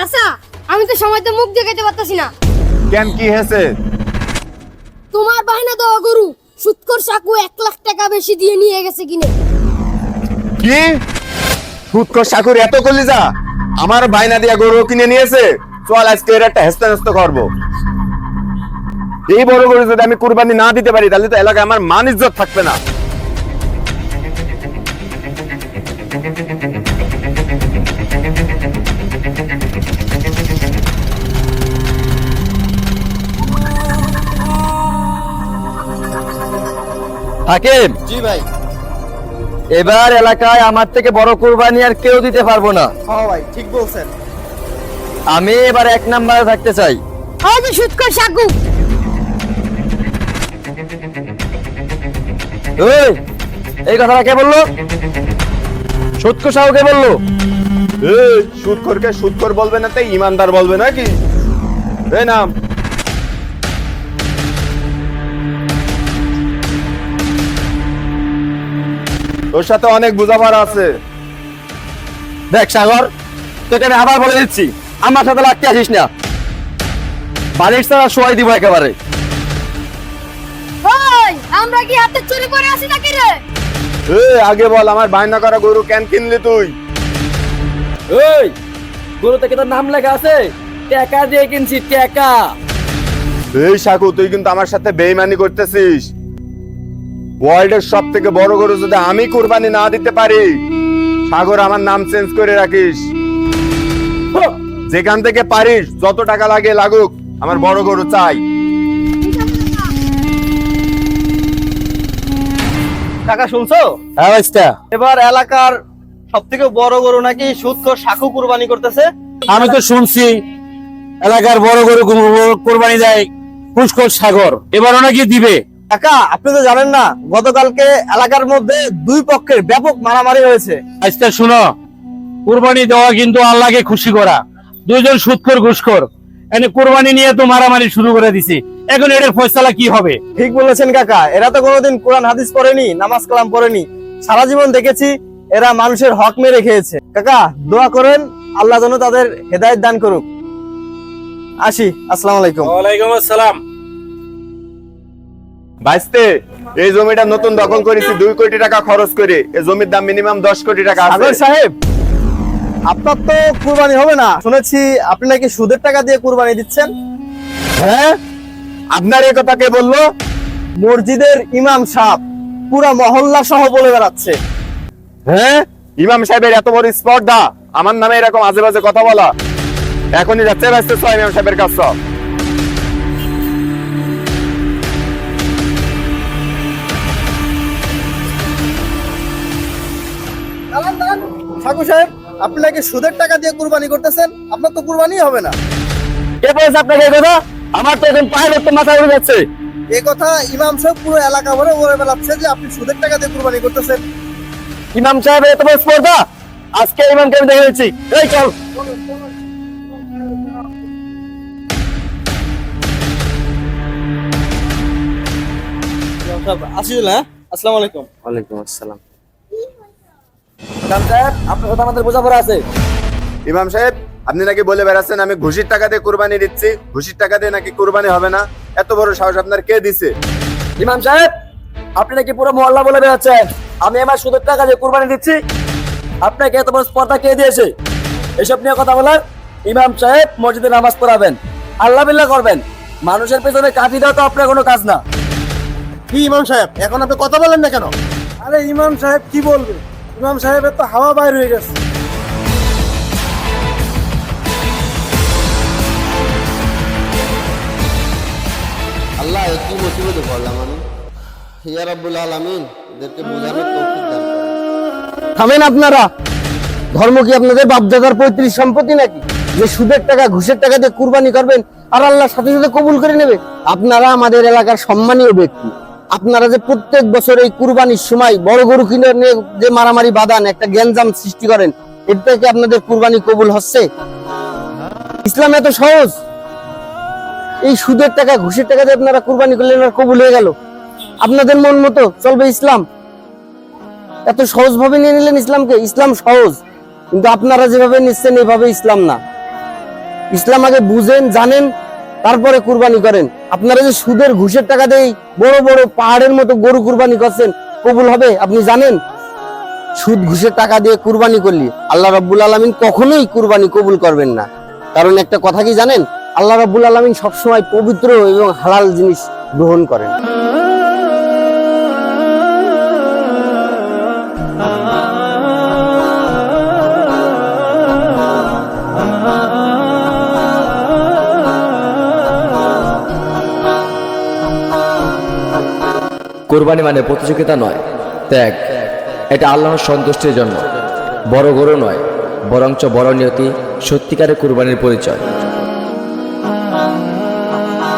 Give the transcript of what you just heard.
চাচা আমি তো সময়তে মুখ দেখাতে পারতাছি না। কেন কি হয়েছে? তোমার বাহিনা দেওয়া গরু সুৎকর সাকু এক লাখ টাকা বেশি দিয়ে নিয়ে গেছে কিনে। কি? সুৎকর সাকুর এত কলিজা? আমার বাইনা দিয়া গরু কিনে নিয়েছে? চল আজকে এর একটা হেস্তা হেস্ত করব। এই বড় গরু যদি আমি কুরবানি না দিতে পারি তাহলে তো এলাকায় আমার মান ইজ্জত থাকবে না। হাকিম? জি ভাই। এবার এলাকায় আমার থেকে বড় কোরবানি আর কেউ দিতে পারব না। হ্যাঁ ভাই ঠিক বলছেন। আমি এবার এক নাম্বারে থাকতে চাই। ওই যে সুৎকর সাকু এই, এই কথাটা কে বলল? সত্য সাহু কে বলল? এই সুদখোরকে সুদখোর বলবে না তাই ইমানদার বলবে নাকি? এই নাম তোর সাথে অনেক বোঝাপড়া আছে। দেখ সাগর তোকে আমি আবার বলে দিচ্ছি আমার সাথে লাগতে আসিস না। বাড়ির ছাড়া শোয়াই দিব একেবারে। ওই আমরা কি হাতে চুরি করে আসি নাকি রে? এই আগে বল আমার বায়না করা গরু কেন কিনলি তুই? ওই গরু থেকে তোর নাম লেখা আছে? টাকা দিয়ে কিনছি টাকা। এই সাকু তুই কিন্তু আমার সাথে বেইমানি করতেছিস। ওয়ার্ল্ডের সব থেকে বড় গরু যদি আমি কুরবানি না দিতে পারি সাগর আমার নাম চেঞ্জ করে রাখিস। যেখান থেকে পারিস যত টাকা লাগে লাগুক আমার বড় গরু চাই। কাকা শুনছো? হ্যাঁ এবার এলাকার সব থেকে বড় গরু নাকি সুৎকর সাকু কুরবানি করতেছে? আমি তো শুনছি এলাকার বড় গরু কোরবানি দেয় পুষ্কর সাগর। এবারও নাকি দিবে। কাকা আপনি তো জানেন না গতকালকে এলাকার মধ্যে দুই পক্ষের ব্যাপক মারামারি হয়েছে। আজকে শুনো কোরবানি দেওয়া কিন্তু আল্লাহকে খুশি করা। দুইজন সুৎখর ঘুষখোর। এনে কোরবানি নিয়ে তো মারামারি শুরু করে দিছি। এখন এটার ফয়সালা কি হবে? ঠিক বলেছেন কাকা এরা তো কোনোদিন কোরআন হাদিস পড়েনি নামাজ কালাম পড়েনি। সারা জীবন দেখেছি এরা মানুষের হক মেরে খেয়েছে। কাকা দোয়া করেন আল্লাহ যেন তাদের হেদায়েত দান করুক। আসি আসসালামু আলাইকুম। ওয়ালাইকুম আসসালাম। বাইসতে এই জমিটা নতুন দখল করেছি দুই কোটি টাকা খরচ করে। এই জমির দাম মিনিমাম দশ কোটি টাকা সাগর সাহেব আপনার তো কুরবানি হবে না। শুনেছি আপনি নাকি সুদের টাকা দিয়ে কুরবানি দিচ্ছেন। হ্যাঁ? আপনার এই কথা কে বলল? মসজিদের ইমাম সাহেব পুরা মহল্লা সহ বলে বেড়াচ্ছে। হ্যাঁ? ইমাম সাহেবের এত বড় স্পর্ধা আমার নামে এরকম আজে বাজে কথা বলা। এখনই যাচ্ছে ব্যস্ত ইমাম সাহেবের কাছে। ঠাকুর সাহেব আপনি নাকি সুদের টাকা দিয়ে কুরবানি করতেছেন? আপনার তো কুরবানি হবে না। কে বলেছে আপনাকে এই কথা? আমার তো এখন পায়ের রক্ত মাথা উড়ে যাচ্ছে। এই কথা ইমাম সাহেব পুরো এলাকা ভরে বলে বেড়াচ্ছে যে আপনি সুদের টাকা দিয়ে কুরবানি করতেছেন। ইমাম সাহেব এত বড় স্পর্ধা? আজকে ইমামকে আমি দেখে দিচ্ছি এই চল। আসিল হ্যাঁ? আসসালামু আলাইকুম। ওয়ালাইকুম আসসালাম। ইমাম সাহেব আপনার কথা আমাদের বোঝাপড়া আছে। ইমাম সাহেব আপনি নাকি বলে বেড়াচ্ছেন আমি ঘুষির টাকা দিয়ে কুরবানি দিচ্ছি। ঘুষির টাকা দিয়ে নাকি কুরবানি হবে না? এত বড় সাহস আপনার কে দিছে? ইমাম সাহেব আপনি নাকি পুরো মহল্লা বলে বেড়াচ্ছেন? আমি আমার সুদের টাকা দিয়ে কুরবানি দিচ্ছি। আপনাকে এত বড় স্পর্ধা কে দিয়েছে? এসব নিয়ে কথা বলার ইমাম সাহেব মসজিদে নামাজ পড়াবেন আল্লাহ বিল্লাহ করবেন। মানুষের পেছনে কাঠি দেওয়া তো আপনার কোনো কাজ না। কি ইমাম সাহেব এখন আপনি কথা বলেন না কেন? আরে ইমাম সাহেব কি বলবে? ইমাম সাহেবের তো হাওয়া বাইর হয়ে গেছে। আল্লাহ মুসিবতে পড়লাম আমি? হিয়া রাব্বুল আলামিন এদেরকে বোঝানোর তৌফিক দান থামেন আপনারা। ধর্ম কি আপনাদের বাপদাদার পঁয়ত্রিশ সম্পত্তি নাকি? যে সুদের টাকা ঘুষের টাকা দিয়ে কুরবানি করবেন আর আল্লাহ সাথে সাথে কবুল করে নেবে? আপনারা আমাদের এলাকার সম্মানীয় ব্যক্তি। আপনারা যে প্রত্যেক বছর এই কুরবানির সময় বড় গরু কিনে নিয়ে যে মারামারি বাদান একটা গ্যাঞ্জাম সৃষ্টি করেন, এর থেকে আপনাদের কুরবানি কবুল হচ্ছে? ইসলাম এত সহজ। এই সুদের টাকা, ঘুষের টাকা দিয়ে আপনারা কুরবানি করলেন আর কবুল হয়ে গেল। আপনাদের মন মতো চলবে ইসলাম। এত সহজ ভাবে নিয়ে নিলেন ইসলামকে? ইসলাম সহজ। কিন্তু আপনারা যেভাবে নিচ্ছেন এইভাবে ইসলাম না। ইসলাম আগে বুঝেন, জানেন তারপরে কুরবানি করেন। আপনারা যে সুদের ঘুষের টাকা দেই বড় বড় পাহাড়ের মতো গরু কুরবানি করছেন, কবুল হবে? আপনি জানেন? সুদ ঘুষের টাকা দিয়ে কুরবানি করলি, আল্লাহ রাব্বুল আলমিন কখনোই কুরবানি কবুল করবেন না। কারণ একটা কথা কি জানেন? আল্লাহ রাব্বুল আলমিন সবসময় পবিত্র এবং হালাল জিনিস গ্রহণ করেন। কোরবানি মানে প্রতিযোগিতা নয়। ত্যাগ। এটা আল্লাহর সন্তুষ্টির জন্য। বড় গরু নয়, বরঞ্চ বড় নিয়তি, সত্যিকারের কোরবানির পরিচয়।